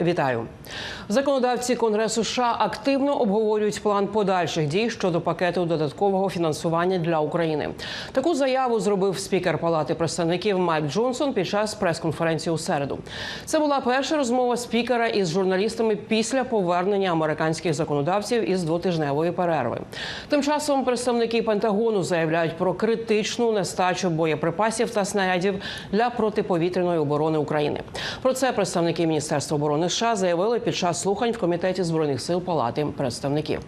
Вітаю. Законодавці Конгресу США активно обговорюють план подальших дій щодо пакету додаткового фінансування для України. Таку заяву зробив спікер Палати представників Майк Джонсон під час прес-конференції у середу. Це була перша розмова спікера із журналістами після повернення американських законодавців із двотижневої перерви. Тим часом представники Пентагону заявляють про критичну нестачу боєприпасів та снарядів для протиповітряної оборони України. Про це представники Міністерства оборони США заявили під час слухань в комітеті збройних сил Палати представників.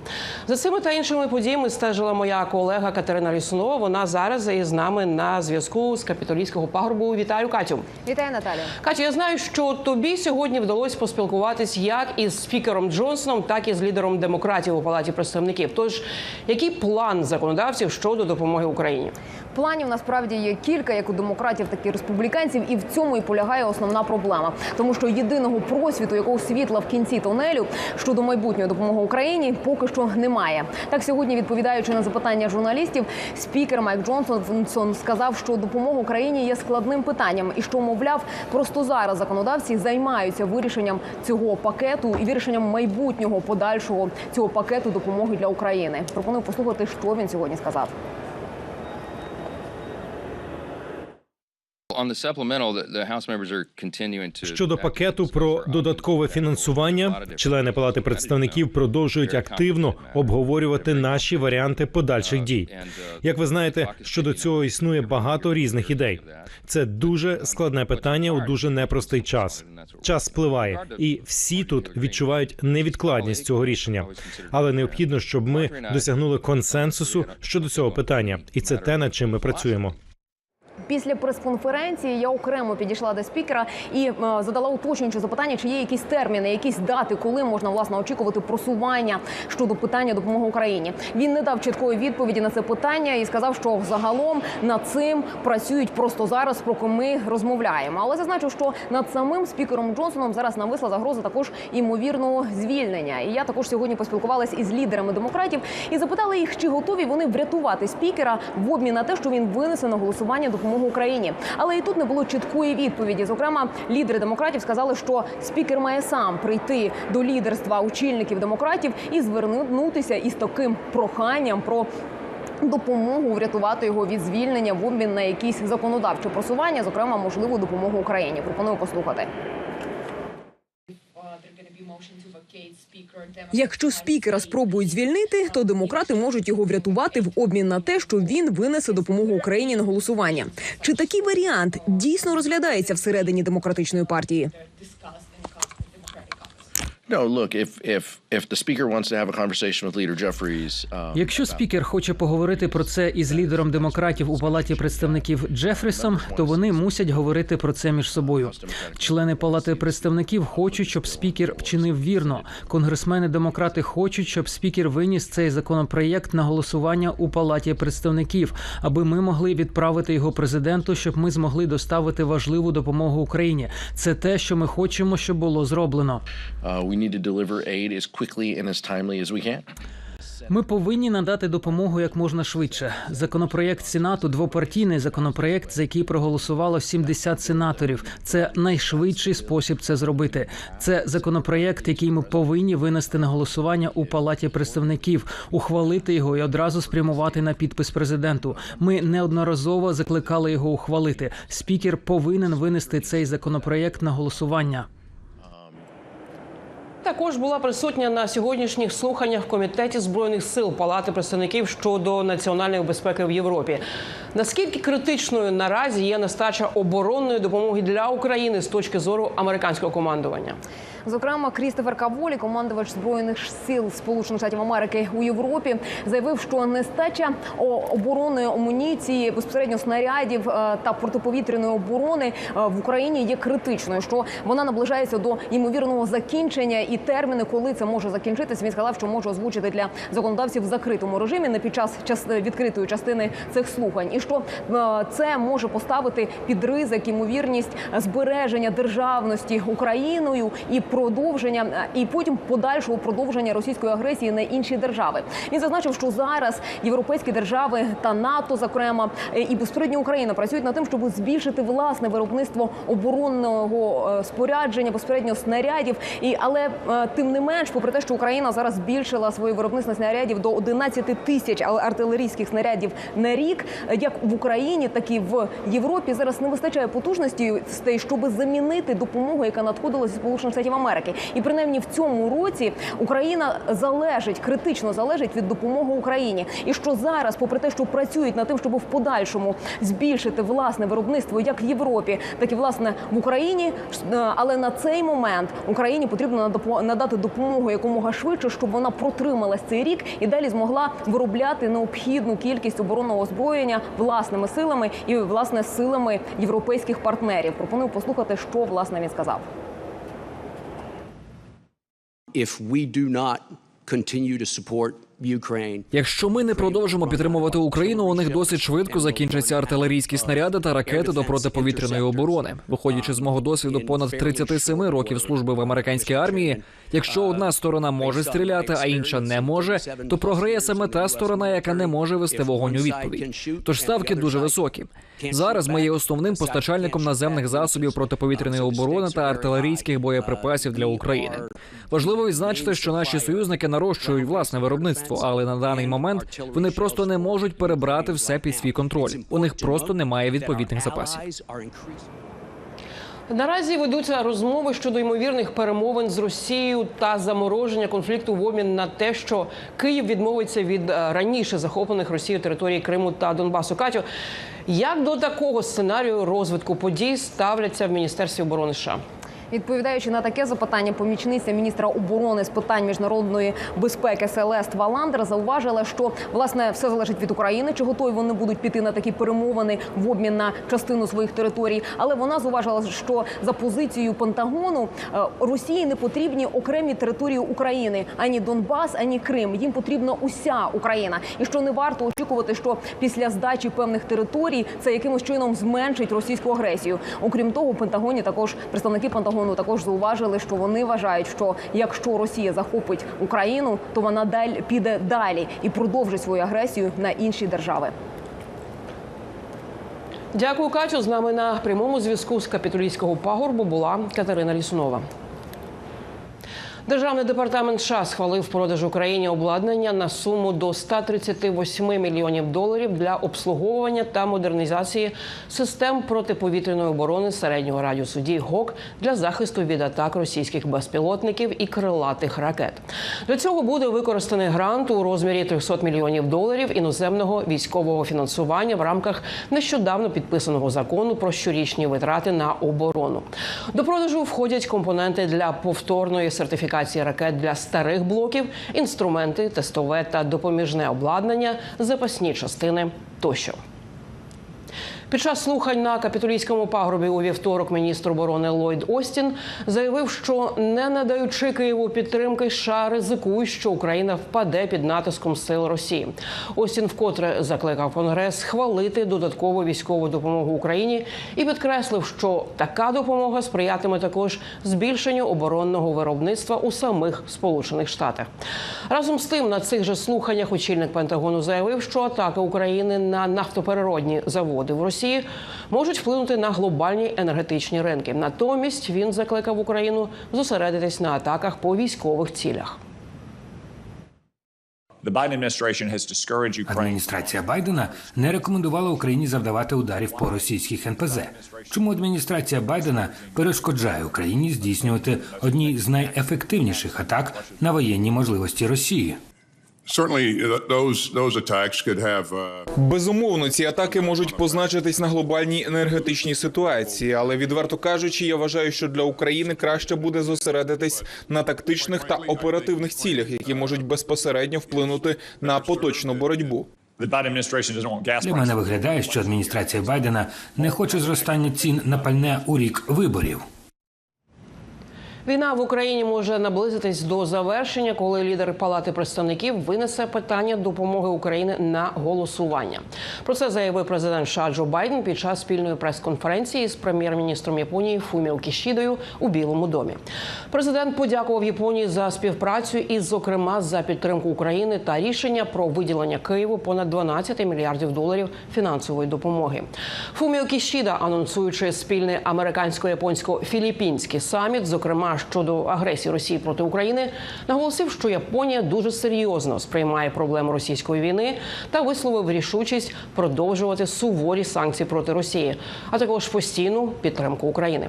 За цими та іншими подіями стежила моя колега Катерина Лісунова. Вона зараз із нами на зв'язку з капітолійського пагорбу. Вітаю, Катю. Вітаю, Наталя. Катю, я знаю, що тобі сьогодні вдалося поспілкуватись як із спікером Джонсоном, так і з лідером демократів у палаті представників. Тож, який план законодавців щодо допомоги Україні? Планів насправді є кілька, як у демократів, так і республіканців, і в цьому і полягає основна проблема, тому що єдиного просвіту, якого світла в кінці тунелю щодо майбутньої допомоги Україні, поки що немає. Так сьогодні, відповідаючи на запитання журналістів, спікер Майк Джонсон сказав, що допомога Україні є складним питанням, і що мовляв, просто зараз законодавці займаються вирішенням цього пакету і вирішенням майбутнього подальшого цього пакету допомоги для України. Пропоную послухати, що він сьогодні сказав. On the supplemental, the, the House members are continuing to Щодо пакету про додаткове фінансування, члени палати представників продовжують активно обговорювати наші варіанти подальших дій. Як ви знаєте, щодо цього існує багато різних ідей. Це дуже складне питання у дуже непростий час. Час спливає, і всі тут відчувають невідкладність цього рішення. Але необхідно, щоб ми досягнули консенсусу щодо цього питання, і це те, над чим ми працюємо. Після прес-конференції я окремо підійшла до спікера і е, задала уточнююче запитання, чи є якісь терміни, якісь дати, коли можна власне очікувати просування щодо питання допомоги Україні. Він не дав чіткої відповіді на це питання і сказав, що загалом над цим працюють просто зараз, поки ми розмовляємо. Але зазначив, що над самим спікером Джонсоном зараз нависла загроза також імовірного звільнення. І я також сьогодні поспілкувалася із лідерами демократів і запитала їх, чи готові вони врятувати спікера в обмін на те, що він винесе на голосування допомогу Україні. Але і тут не було чіткої відповіді. Зокрема, лідери демократів сказали, що спікер має сам прийти до лідерства очільників демократів і звернутися із таким проханням про. Допомогу врятувати його від звільнення в обмін на якісь законодавчі просування, зокрема можливу допомогу Україні. Пропоную послухати. Якщо спікера спробують звільнити, то демократи можуть його врятувати в обмін на те, що він винесе допомогу Україні на голосування. Чи такий варіант дійсно розглядається всередині демократичної партії? No, look, if if if the speaker wants to have a conversation with leader Jeffries, um, Якщо спікер хоче поговорити про це із лідером демократів у палаті представників Джефрісом, то вони мусять говорити про це між собою. Члени палати представників хочуть, щоб спікер вчинив вірно. Конгресмени демократи хочуть, щоб спікер виніс цей законопроєкт на голосування у палаті представників, аби ми могли відправити його президенту, щоб ми змогли доставити важливу допомогу Україні. Це те, що ми хочемо, щоб було зроблено. uh, need. Ми повинні надати допомогу як можна швидше. Законопроєкт Сенату двопартійний законопроєкт, за який проголосувало 70 сенаторів. Це найшвидший спосіб це зробити. Це законопроєкт, який ми повинні винести на голосування у палаті представників, ухвалити його і одразу спрямувати на підпис президенту. Ми неодноразово закликали його ухвалити. Спікер повинен винести цей законопроєкт на голосування. Також була присутня на сьогоднішніх слуханнях в комітеті збройних сил Палати представників щодо національної безпеки в Європі. Наскільки критичною наразі є нестача оборонної допомоги для України з точки зору американського командування? Зокрема, Крістофер Каволі, командувач збройних сил Сполучених Штатів Америки у Європі, заявив, що нестача оборонної амуніції, безпосередньо снарядів е, та протиповітряної оборони е, в Україні є критичною. Що вона наближається до ймовірного закінчення і терміни, коли це може закінчитися. Він сказав, що може озвучити для законодавців в закритому режимі не під час час відкритої частини цих слухань. І що е, це може поставити під ризик ймовірність збереження державності Україною і продовження і потім подальшого продовження російської агресії на інші держави. Він зазначив, що зараз європейські держави та НАТО, зокрема, і безпосередньо Україна працюють над тим, щоб збільшити власне виробництво оборонного е, спорядження, безпосередньо снарядів. І але е, тим не менш, попри те, що Україна зараз збільшила своє виробництво снарядів до 11 тисяч ар- артилерійських снарядів на рік, як в Україні, так і в Європі зараз не вистачає потужності, щоб замінити допомогу, яка надходила зі сполучених штатів Америки. І принаймні в цьому році Україна залежить критично залежить від допомоги Україні. І що зараз, попри те, що працюють над тим, щоб в подальшому збільшити власне виробництво як в Європі, так і власне в Україні. е, Але на цей момент Україні потрібно надати допомогу якомога швидше, щоб вона протрималась цей рік і далі змогла виробляти необхідну кількість оборонного озброєння власними силами і власне силами європейських партнерів. Пропоную послухати, що власне він сказав. If we do not continue to support Якщо ми не продовжимо підтримувати Україну, у них досить швидко закінчаться артилерійські снаряди та ракети до протиповітряної оборони. Виходячи з мого досвіду понад 37 років служби в американській армії, якщо одна сторона може стріляти, а інша не може, то програє саме та сторона, яка не може вести вогонь у відповідь. Тож ставки дуже високі. Зараз ми є основним постачальником наземних засобів протиповітряної оборони та артилерійських боєприпасів для України. Важливо відзначити, що наші союзники нарощують власне виробництво, але на даний момент вони просто не можуть перебрати все під свій контроль. У них просто немає відповідних запасів. Наразі ведуться розмови щодо ймовірних перемовин з Росією та замороження конфлікту в обмін на те, що Київ відмовиться від е, раніше захоплених Росією територій Криму та Донбасу. Катю, як до такого сценарію розвитку подій ставляться в міністерстві оборони США? Відповідаючи на таке запитання, помічниця міністра оборони з питань міжнародної безпеки Селест Валандер зауважила, що власне все залежить від України, чи готові вони будуть піти на такі перемовини в обмін на частину своїх територій. Але вона зауважила, що за позицією Пентагону е, Росії не потрібні окремі території України ані Донбас, ані Крим. Їм потрібна уся Україна, і що не варто очікувати, що після здачі певних територій це якимось чином зменшить російську агресію. Окрім того, у Пентагоні також представники Пентагону також зауважили, що вони вважають, що якщо Росія захопить Україну, то вона далі піде далі і продовжить свою агресію на інші держави. Дякую, Катю. З нами на прямому зв'язку з капітолійського пагорбу була Катерина Лісунова. Державний департамент США схвалив продаж Україні обладнання на суму до 138 мільйонів доларів для обслуговування та модернізації систем протиповітряної оборони середнього радіусу дій ГОК для захисту від атак російських безпілотників і крилатих ракет. Для цього буде використаний грант у розмірі 300 мільйонів доларів іноземного військового фінансування в рамках нещодавно підписаного закону про щорічні витрати на оборону. До продажу входять компоненти для повторної сертифікації ракет для старих блоків, інструменти, тестове та допоміжне обладнання, запасні частини тощо. Під час слухань на капітолійському пагорбі у вівторок міністр оборони Ллойд Остін заявив, що не надаючи Києву підтримки, США ризикують, що Україна впаде під натиском сил Росії. Остін вкотре закликав Конгрес схвалити додаткову військову допомогу Україні і підкреслив, що така допомога сприятиме також збільшенню оборонного виробництва у самих Сполучених Штатах. Разом з тим на цих же слуханнях очільник Пентагону заявив, що атаки України на нафтопереродні заводи в Росії можуть вплинути на глобальні енергетичні ринки. Натомість він закликав Україну зосередитись на атаках по військових цілях. Адміністрація Байдена не рекомендувала Україні завдавати ударів по російських НПЗ. Чому адміністрація Байдена перешкоджає Україні здійснювати одні з найефективніших атак на воєнні можливості Росії? Безумовно, ці атаки можуть позначитись на глобальній енергетичній ситуації, але відверто кажучи, я вважаю, що для України краще буде зосередитись на тактичних та оперативних цілях, які можуть безпосередньо вплинути на поточну боротьбу. The Biden administration doesn't want gas Для мене виглядає, що адміністрація Байдена не хоче зростання цін на пальне у рік виборів. Війна в Україні може наблизитись до завершення, коли лідер Палати представників винесе питання допомоги України на голосування. Про це заявив президент США Джо Байден під час спільної прес-конференції з прем'єр-міністром Японії Фуміо Кішідою у Білому домі. Президент подякував Японії за співпрацю і, зокрема, за підтримку України та рішення про виділення Києву понад 12 мільярдів доларів фінансової допомоги. Фуміо Кішіда, анонсуючи спільний американсько-японсько-філіппінський саміт, зокрема щодо агресії Росії проти України, наголосив, що Японія дуже серйозно сприймає проблему російської війни та висловив рішучість продовжувати суворі санкції проти Росії, а також постійну підтримку України.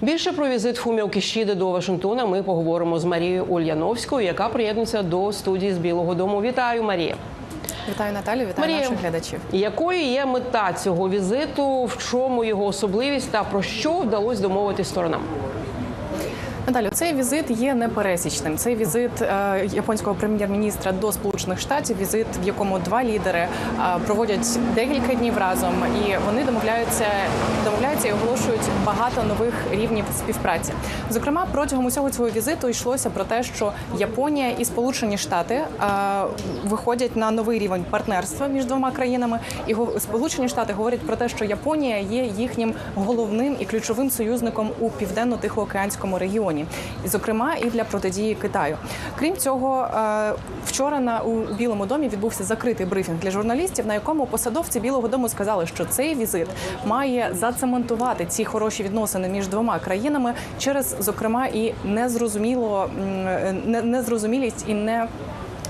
Більше про візит Фуміо Кішіди до Вашингтона ми поговоримо з Марією Ульяновською, яка приєднується до студії з Білого Дому. Вітаю, Марія. Вітаю Наталю, вітаю Марія, наших глядачів. Якою є мета цього візиту? В чому його особливість та про що вдалося домовити сторонам? Наталю, цей візит є непересічним. Цей візит е, японського прем'єр-міністра до Сполучених Штатів, візит, в якому два лідери е, проводять декілька днів разом, і вони домовляються, домовляються і оголошують багато нових рівнів співпраці. Зокрема, протягом усього цього візиту йшлося про те, що Японія і Сполучені Штати е, виходять на новий рівень партнерства між двома країнами. І Сполучені Штати говорять про те, що Японія є їхнім головним і ключовим союзником у південно-тихоокеанському регіоні, і зокрема і для протидії Китаю. Крім цього, е, вчора на у Білому домі відбувся закритий брифінг для журналістів, на якому посадовці Білого Дому сказали, що цей візит має зацементувати ці хороші відносини між двома країнами через, зокрема, і незрозуміло е, не- незрозумілість і не.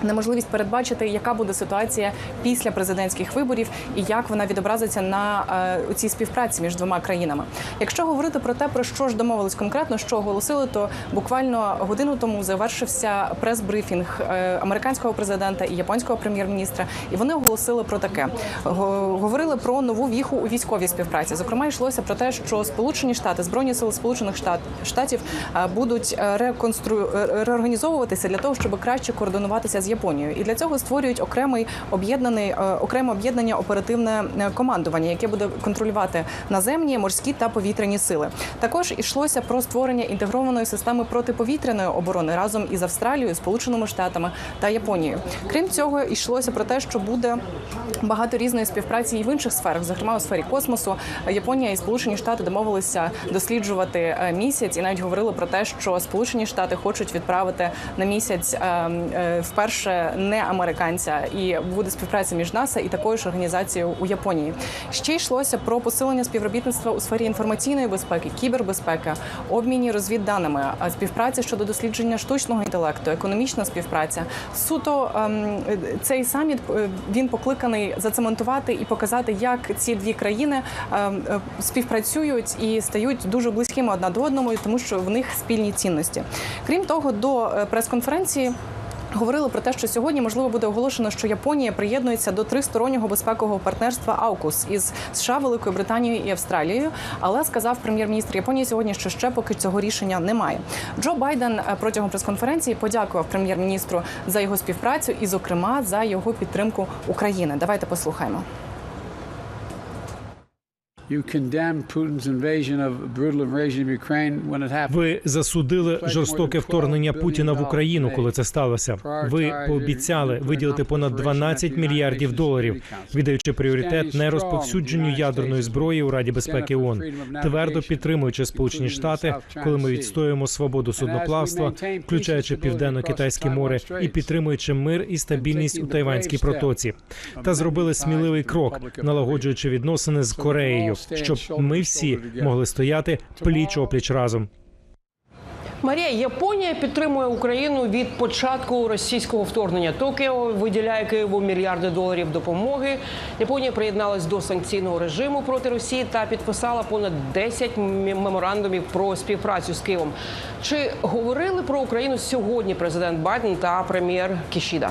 Неможливість передбачити, яка буде ситуація після президентських виборів і як вона відобразиться на е, цій співпраці між двома країнами. Якщо говорити про те, про що ж домовились конкретно, що оголосили, то буквально годину тому завершився прес-брифінг е, американського президента і японського прем'єр-міністра, і вони оголосили про таке. Говорили про нову віху у військовій співпраці. Зокрема, йшлося про те, що Сполучені Штати, збройні сили Сполучених Штат, Штатів е, будуть е, реконстру... реорганізовуватися для того, щоб краще координуватися з Японією. І для цього створюють окремий об'єднаний е, окреме об'єднання оперативне е, командування, яке буде контролювати наземні, морські та повітряні сили. Також йшлося про створення інтегрованої системи протиповітряної оборони разом із Австралією, Сполученими Штатами та Японією. Крім цього, йшлося про те, що буде багато різної співпраці і в інших сферах, зокрема у сфері космосу. Японія і Сполучені Штати домовилися досліджувати е, місяць, і навіть говорили про те, що Сполучені Штати хочуть відправити на місяць е, е, вперше не американця, і буде співпраця між НАСА і такою ж організацією у Японії. Ще йшлося про посилення співробітництва у сфері інформаційної безпеки, кібербезпеки, обміні розвідданими, а співпраці щодо дослідження штучного інтелекту, економічна співпраця. Суто ем, цей саміт е, він покликаний зацементувати і показати, як ці дві країни ем, співпрацюють і стають дуже близькими одна до одного, тому що в них спільні цінності. Крім того, до е, прес-конференції. Говорили про те, що сьогодні можливо буде оголошено, що Японія приєднується до тристороннього безпекового партнерства АУКУС із США, Великою Британією і Австралією. Але сказав прем'єр-міністр Японії сьогодні, що ще поки цього рішення немає. Джо Байден е, протягом прес-конференції подякував прем'єр-міністру за його співпрацю і, зокрема, за його підтримку України. Давайте послухаємо. Ви засудили жорстоке вторгнення Путіна в Україну, коли це сталося. Ви пообіцяли виділити понад 12 мільярдів доларів, віддаючи пріоритет не розповсюдженню ядерної зброї у Раді безпеки ООН, твердо підтримуючи Сполучені Штати, коли ми відстоюємо свободу судноплавства, включаючи південно-китайське море, і підтримуючи мир і стабільність у Тайванській протоці, та зробили сміливий крок, налагоджуючи відносини з Кореєю, щоб ми всі могли стояти пліч опліч разом. Марія, Японія підтримує Україну від початку російського вторгнення. Токіо виділяє Києву мільярди доларів допомоги. Японія приєдналась до санкційного режиму проти Росії та підписала понад 10 меморандумів про співпрацю з Києвом. Чи говорили про Україну сьогодні президент Байден та прем'єр Кішіда?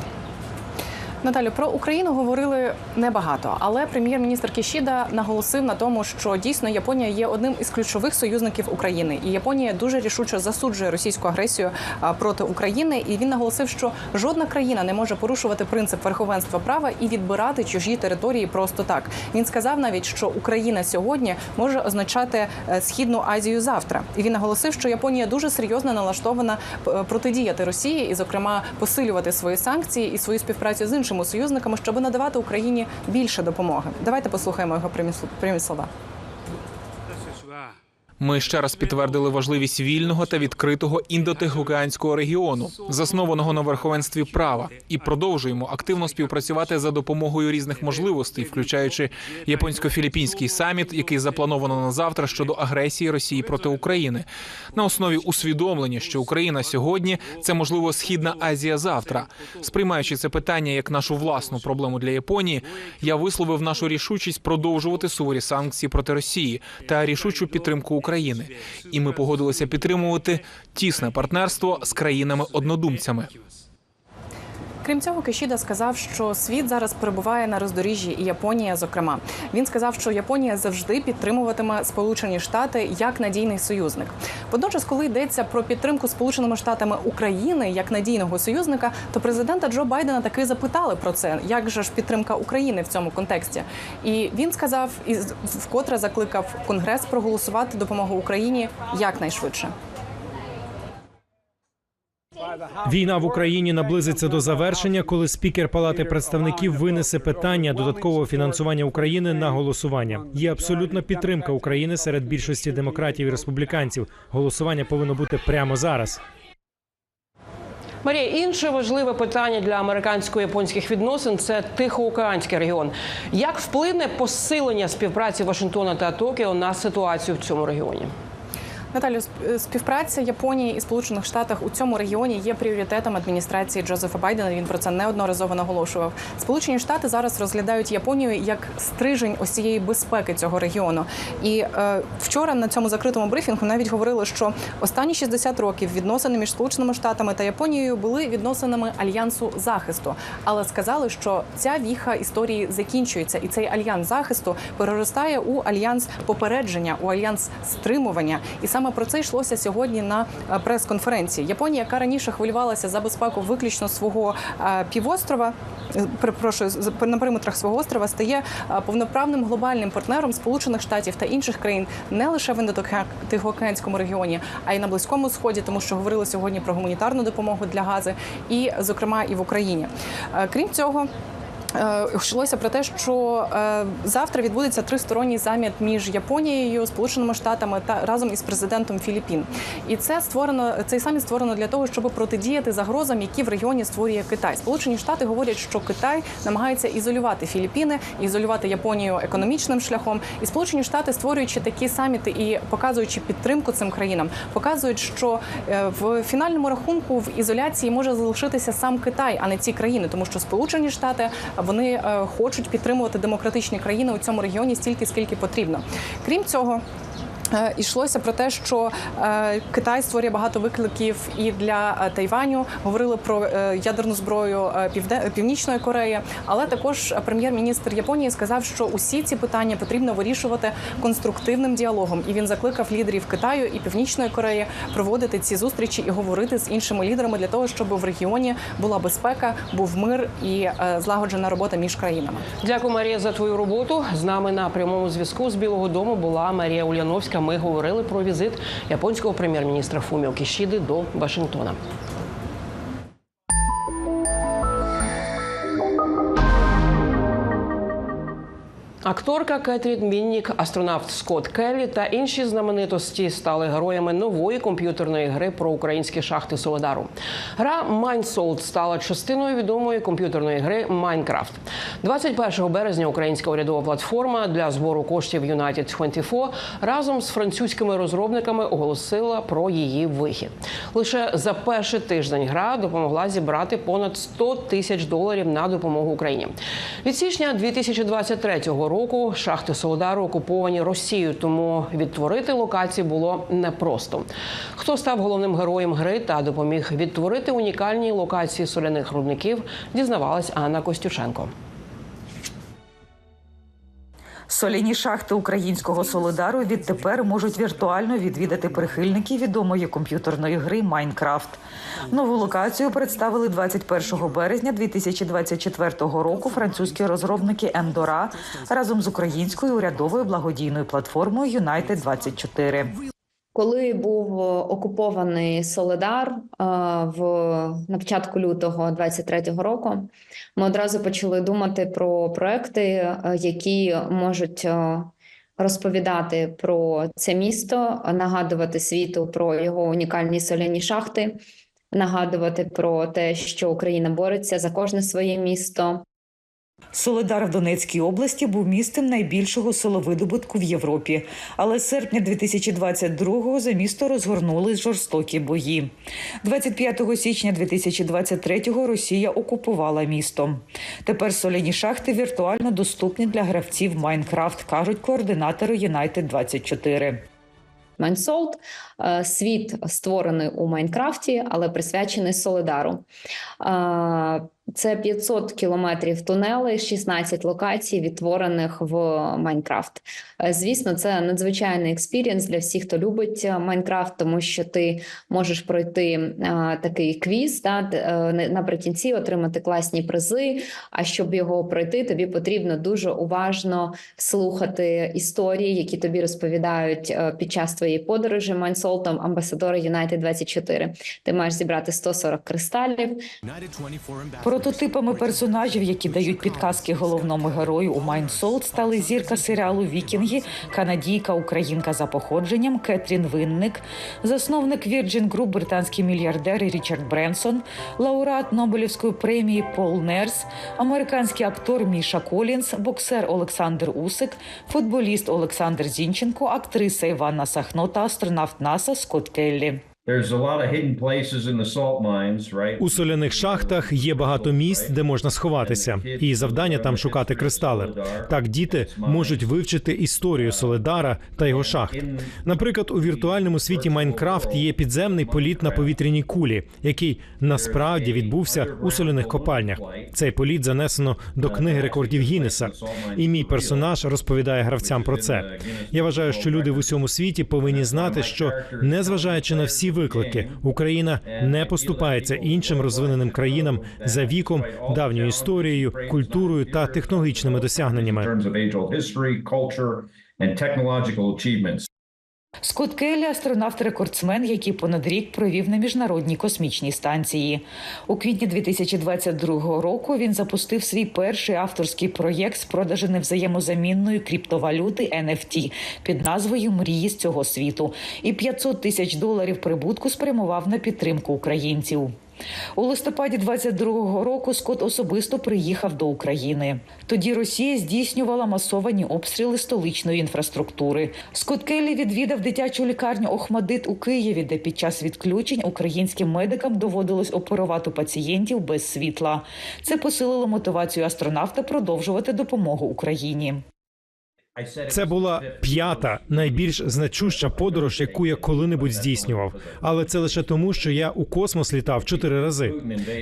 Наталю, про Україну говорили небагато, але прем'єр-міністр Кішіда наголосив на тому, що дійсно Японія є одним із ключових союзників України, і Японія дуже рішуче засуджує російську агресію проти України. І він наголосив, що жодна країна не може порушувати принцип верховенства права і відбирати чужі території просто так. Він сказав навіть, що Україна сьогодні може означати е, східну Азію завтра. І він наголосив, що Японія дуже серйозно налаштована е, протидіяти Росії і, зокрема, посилювати свої санкції і свою співпрацю з іншими союзниками, щоб надавати Україні більше допомоги. Давайте послухаємо його прямі слова. Ми ще раз підтвердили важливість вільного та відкритого індотихоокеанського регіону, заснованого на верховенстві права, і продовжуємо активно співпрацювати за допомогою різних можливостей, включаючи японсько-філіппінський саміт, який заплановано на завтра щодо агресії Росії проти України, на основі усвідомлення, що Україна сьогодні це можливо східна Азія завтра. Сприймаючи це питання як нашу власну проблему для Японії, я висловив нашу рішучість продовжувати суворі санкції проти Росії та рішучу підтримку. І ми погодилися підтримувати тісне партнерство з країнами-однодумцями. Крім цього, Кишіда сказав, що світ зараз перебуває на роздоріжжі, і Японія, зокрема, він сказав, що Японія завжди підтримуватиме Сполучені Штати як надійний союзник. Водночас, коли йдеться про підтримку Сполученими Штатами України як надійного союзника, то президента Джо Байдена таки запитали про це, як же ж підтримка України в цьому контексті. І він сказав і вкотре закликав Конгрес проголосувати допомогу Україні якнайшвидше. Війна в Україні наблизиться до завершення, коли спікер Палати представників винесе питання додаткового фінансування України на голосування. Є абсолютна підтримка України серед більшості демократів і республіканців. Голосування повинно бути прямо зараз. Марія, інше важливе питання для американсько-японських відносин це Тихоокеанський регіон. Як вплине посилення співпраці Вашингтона та Токіо на ситуацію в цьому регіоні? Наталю, сп- співпраця Японії і Сполучених Штатах у цьому регіоні є пріоритетом адміністрації Джозефа Байдена. Він про це неодноразово наголошував. Сполучені Штати зараз розглядають Японію як стрижень ось цієї безпеки цього регіону. І е, вчора на цьому закритому брифінгу навіть говорили, що останні 60 років відносини між Сполученими Штатами та Японією були відносинами альянсу захисту, але сказали, що ця віха історії закінчується, і цей альянс захисту переростає у альянс попередження, у альянс стримування. І саме про це йшлося сьогодні на е, прес-конференції. Японія, яка раніше хвилювалася за безпеку виключно свого е, півострова, е, з- на периметрах свого острова, стає повноправним глобальним партнером Сполучених Штатів та інших країн не лише в Індотихоокеанському регіоні, а й на близькому сході, тому що говорили сьогодні про гуманітарну допомогу для гази, і зокрема і в Україні. Крім цього. Е, Йшлося про те, що е, завтра відбудеться тристоронній саміт між Японією, Сполученими Штатами та разом із президентом Філіппін. І це створено цей саміт створено для того, щоб протидіяти загрозам, які в регіоні створює Китай. Сполучені Штати говорять, що Китай намагається ізолювати Філіппіни, ізолювати Японію економічним шляхом. І Сполучені Штати, створюючи такі саміти і показуючи підтримку цим країнам, показують, що е, в фінальному рахунку в ізоляції може залишитися сам Китай, а не ці країни, тому що Сполучені Штати вони е, хочуть підтримувати демократичні країни у цьому регіоні стільки, скільки потрібно. Крім цього. Е, Йшлося про те, що е, Китай створює багато викликів і для е, Тайваню. Говорили про е, ядерну зброю е, Північної Кореї, але також е, прем'єр-міністр Японії сказав, що усі ці питання потрібно вирішувати конструктивним діалогом. І він закликав лідерів Китаю і Північної Кореї проводити ці зустрічі і говорити з іншими лідерами для того, щоб в регіоні була безпека, був мир і е, злагоджена робота між країнами. Дякую, Марія, за твою роботу. З нами на прямому зв'язку з Білого Дому була Марія Уляновська. Ми говорили про візит японського прем'єр-міністра Фуміо Кішіди до Вашингтона. Акторка Кетрін Міннік, астронавт Скотт Келлі та інші знаменитості стали героями нової комп'ютерної гри про українські шахти Солодару. Гра Mindsold стала частиною відомої комп'ютерної гри Майнкрафт. 21 березня українська урядова платформа для збору коштів United 24 разом з французькими розробниками оголосила про її вихід. Лише за перший тиждень гра допомогла зібрати понад 100 тисяч доларів на допомогу Україні. Від січня 2023 року року шахти Солодару окуповані Росією, тому відтворити локації було непросто. Хто став головним героєм гри та допоміг відтворити унікальні локації соляних рудників, дізнавалась Анна Костюченко. Соляні шахти українського Солидару відтепер можуть віртуально відвідати прихильники відомої комп'ютерної гри Майнкрафт. Нову локацію представили 21 березня 2024 року французькі розробники Ендора разом з українською урядовою благодійною платформою United 24 Коли був окупований Соледар е, в на початку лютого 23-го року, ми одразу почали думати про проекти, е, які можуть е, розповідати про це місто, нагадувати світу про його унікальні соляні шахти, нагадувати про те, що Україна бореться за кожне своє місто. Солидар в Донецькій області був містом найбільшого соловидобутку в Європі. Але з серпня 2022-го за місто розгорнули жорстокі бої. 25 січня 2023-го Росія окупувала місто. Тепер соляні шахти віртуально доступні для гравців Майнкрафт, кажуть координатори United 24 Майнсолт е, світ створений у Майнкрафті, але присвячений Солидару. Це 500 кілометрів тунелей, 16 локацій, відтворених в Майнкрафт. Е, Звісно, це надзвичайний експірієнс для всіх, хто любить е, Майнкрафт, тому що ти можеш пройти е, такий квіз, та, наприкінці отримати класні призи. А щоб його пройти, тобі потрібно дуже уважно слухати історії, які тобі розповідають під час твоєї подорожі Майнсолтом амбасадори United 24. Ти маєш зібрати 140 кристалів. Прототипами персонажів, які дають підказки головному герою у Майнсолт, стали зірка серіалу Вікінги, канадійка українка за походженням Кетрін Винник, засновник Virgin Group британський мільярдер Річард Бренсон, лауреат Нобелівської премії Пол Нерс, американський актор Міша Колінс, боксер Олександр Усик, футболіст Олександр Зінченко, актриса Іванна Сахно та астронавт НАСА Скотт Келлі. У соляних шахтах є багато місць, де можна сховатися, і завдання там шукати кристали. Так діти можуть вивчити історію Соледара та його шахт. Наприклад, у віртуальному світі Майнкрафт є підземний політ на повітряній кулі, який насправді відбувся у соляних копальнях. Цей політ занесено до книги рекордів Гіннеса. І мій персонаж розповідає гравцям про це. Я вважаю, що люди в усьому світі повинні знати, що незважаючи на всі виклики, Україна не поступається іншим розвиненим країнам за віком, давньою історією, культурою та технологічними досягненнями. Скотт Келлі – астронавт-рекордсмен, який понад рік провів на міжнародній космічній станції. У квітні 2022 року він запустив свій перший авторський проєкт з продажу невзаємозамінної криптовалюти NFT під назвою Мрії з цього світу і 500 тисяч доларів прибутку спрямував на підтримку українців. У листопаді 22-го року Скотт особисто приїхав до України. Тоді Росія здійснювала масовані обстріли столичної інфраструктури. Скотт Келлі відвідав дитячу лікарню Охмадит у Києві, де під час відключень українським медикам доводилось оперувати пацієнтів без світла. Це посилило мотивацію астронавта продовжувати допомогу Україні. Це була п'ята найбільш значуща подорож, яку я коли-небудь здійснював. Але це лише тому, що я у космос літав чотири рази.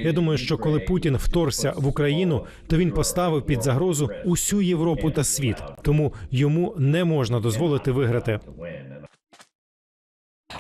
Я думаю, що коли Путін вторгся в Україну, то він поставив під загрозу усю Європу та світ. Тому йому не можна дозволити виграти.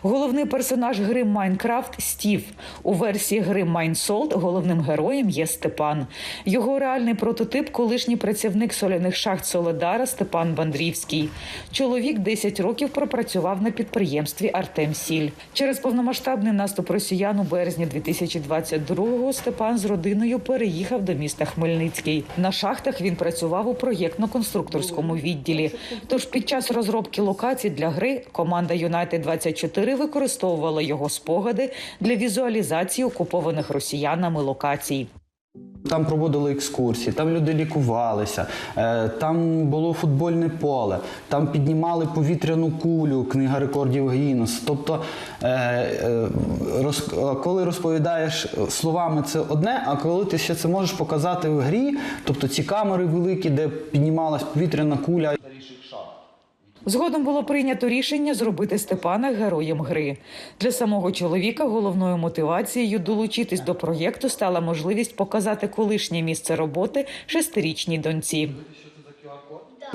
Головний персонаж гри Майнкрафт Стів. У версії гри Майнсолт головним героєм є Степан. Його реальний прототип колишній працівник соляних шахт Соледара Степан Бандрівський. Чоловік 10 років пропрацював на підприємстві Артем Сіль. Через повномасштабний наступ росіян у березні 2022-го Степан з родиною переїхав до міста Хмельницький. На шахтах він працював у проєктно-конструкторському відділі. Тож під час розробки локацій для гри команда United 24 використовувала його спогади для візуалізації окупованих росіянами локацій. Там проводили екскурсії, там люди лікувалися, е, там було футбольне поле, там піднімали повітряну кулю, книга рекордів Гіннес. Тобто, е, е, коли розповідаєш словами, це одне, а коли ти ще це можеш показати в грі, тобто ці камери великі, де піднімалась повітряна куля. Згодом було прийнято рішення зробити Степана героєм гри. Для самого чоловіка головною мотивацією долучитись до проєкту стала можливість показати колишнє місце роботи шестирічній доньці.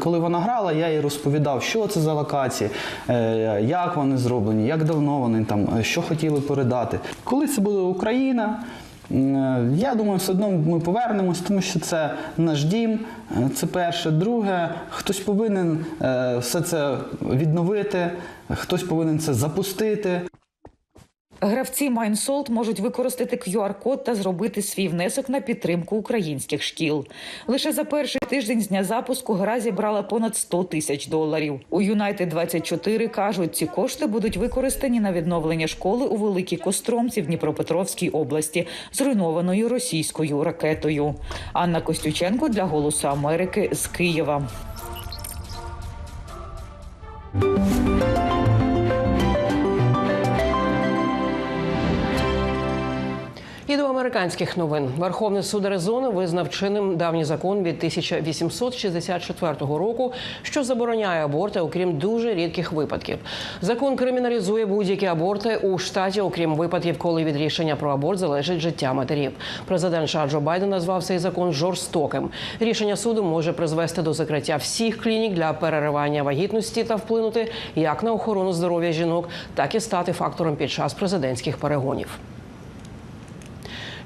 Коли вона грала, я їй розповідав, що це за локації, е, як вони зроблені, як давно вони там, е, що хотіли передати. Коли це буде Україна, я думаю, все одно ми повернемось, тому що це наш дім. е, Це перше. Друге, хтось повинен е, все це відновити, хтось повинен це запустити. Гравці Майнсолт можуть використати QR-код та зробити свій внесок на підтримку українських шкіл. Лише за перший тиждень з дня запуску гра зібрала понад 100 тисяч доларів. У Юнайтед 24 кажуть, ці кошти будуть використані на відновлення школи у Великій Костромці в Дніпропетровській області, зруйнованою російською ракетою. Анна Костюченко для Голосу Америки з Києва. Американських новин Верховний суд Аризони визнав чинним давній закон від 1864 року, що забороняє аборти, окрім дуже рідких випадків. Закон криміналізує будь-які аборти у штаті, окрім випадків, коли від рішення про аборт залежить життя матерів. Президент США Джо Байден назвав цей закон жорстоким. Рішення суду може призвести до закриття всіх клінік для переривання вагітності та вплинути як на охорону здоров'я жінок, так і стати фактором під час президентських перегонів.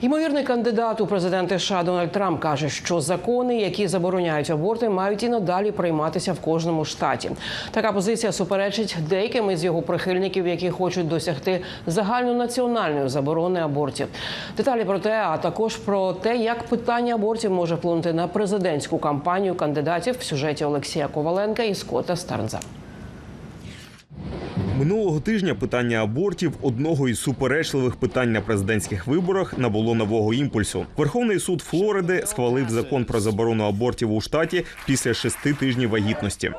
Ймовірний кандидат у президенти США Дональд Трамп каже, що закони, які забороняють аборти, мають і надалі прийматися в кожному штаті. Така позиція суперечить деяким із його прихильників, які хочуть досягти загальнонаціональної заборони абортів. Деталі про те, а також про те, як питання абортів може вплинути на президентську кампанію кандидатів в сюжеті Олексія Коваленка і Скотта Старнза. Минулого тижня питання абортів, одного із суперечливих питань на президентських виборах, набуло нового імпульсу. Верховний суд Флориди схвалив закон про заборону абортів у штаті після шести тижнів вагітності.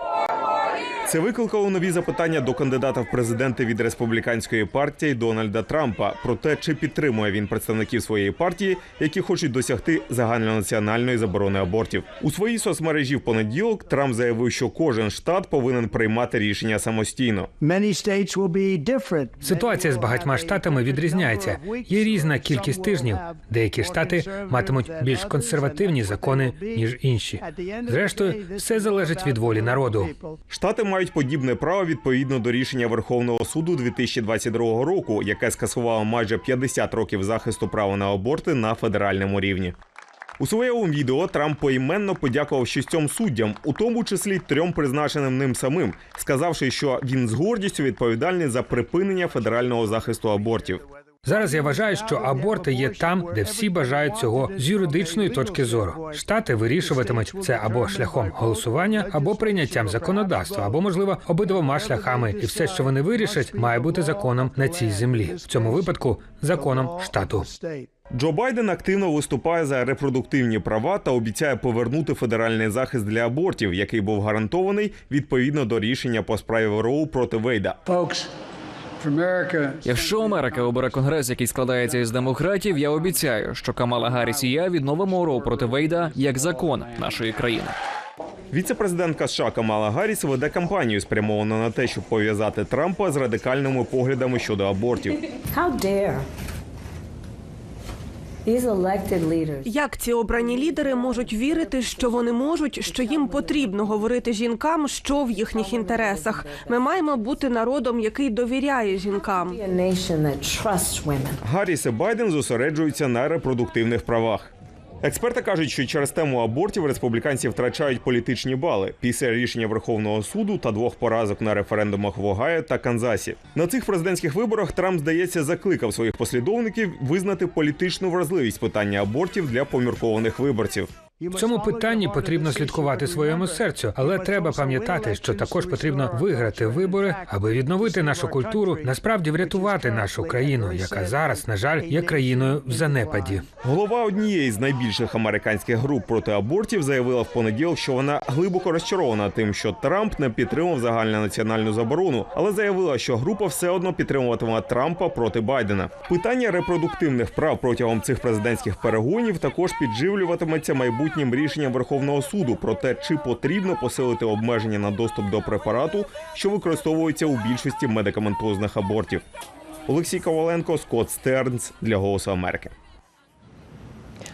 Це викликало нові запитання до кандидата в президенти від республіканської партії Дональда Трампа про те, чи підтримує він представників своєї партії, які хочуть досягти загальнонаціональної заборони абортів. У своїй соцмережі в понеділок Трамп заявив, що кожен штат повинен приймати рішення самостійно. Ситуація з багатьма штатами відрізняється. Є різна кількість тижнів. Деякі штати матимуть більш консервативні закони ніж інші. Зрештою, все залежить від волі народу. Штати мають подібне право відповідно до рішення Верховного суду 2022 року, яке скасувало майже 50 років захисту права на аборти на федеральному рівні. У своєму відео Трамп поіменно подякував шістьом суддям, у тому числі трьом призначеним ним самим, сказавши, що він з гордістю відповідальний за припинення федерального захисту абортів. Зараз я вважаю, що аборти є там, де всі бажають цього з юридичної точки зору. Штати вирішуватимуть це або шляхом голосування, або прийняттям законодавства, або можливо обидвома шляхами, і все, що вони вирішать, має бути законом на цій землі. В цьому випадку законом штату. Джо Байден активно виступає за репродуктивні права та обіцяє повернути федеральний захист для абортів, який був гарантований відповідно до рішення по справі Роу проти Вейда. Якщо Америка обере конгрес, який складається із демократів, я обіцяю, що Камала Гарріс і я відновимо РО проти Вейда як закон нашої країни. Віце-президентка США Камала Гарріс веде кампанію, спрямовану на те, щоб пов'язати Трампа з радикальними поглядами щодо абортів. Як ці обрані лідери можуть вірити, що вони можуть, що їм потрібно говорити жінкам, що в їхніх інтересах? Ми маємо бути народом, який довіряє жінкам. Гарріс і Байден зосереджуються на репродуктивних правах. Експерти кажуть, що через тему абортів республіканці втрачають політичні бали після рішення Верховного суду та двох поразок на референдумах в Огайо та Канзасі. На цих президентських виборах Трамп, здається, закликав своїх послідовників визнати політичну вразливість питання абортів для поміркованих виборців. В цьому питанні потрібно слідкувати своєму серцю, але треба пам'ятати, що також потрібно виграти вибори, аби відновити нашу культуру, насправді врятувати нашу країну, яка зараз, на жаль, є країною в занепаді. Голова однієї з найбільших американських груп проти абортів заявила в понеділок, що вона глибоко розчарована тим, що Трамп не підтримав загальнонаціональну заборону, але заявила, що група все одно підтримуватиме Трампа проти Байдена. Питання репродуктивних прав протягом цих президентських перегонів також підживлюватиметься майбутнім рішенням Верховного суду про те, чи потрібно посилити обмеження на доступ до препарату, що використовується у більшості медикаментозних абортів. Олексій Коваленко, Скотт Стернс для Голосу Америки.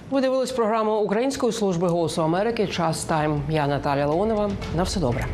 Ви дивились програму Української служби голосу Америки. Час тайм. Я Наталя Леонова. На все добре.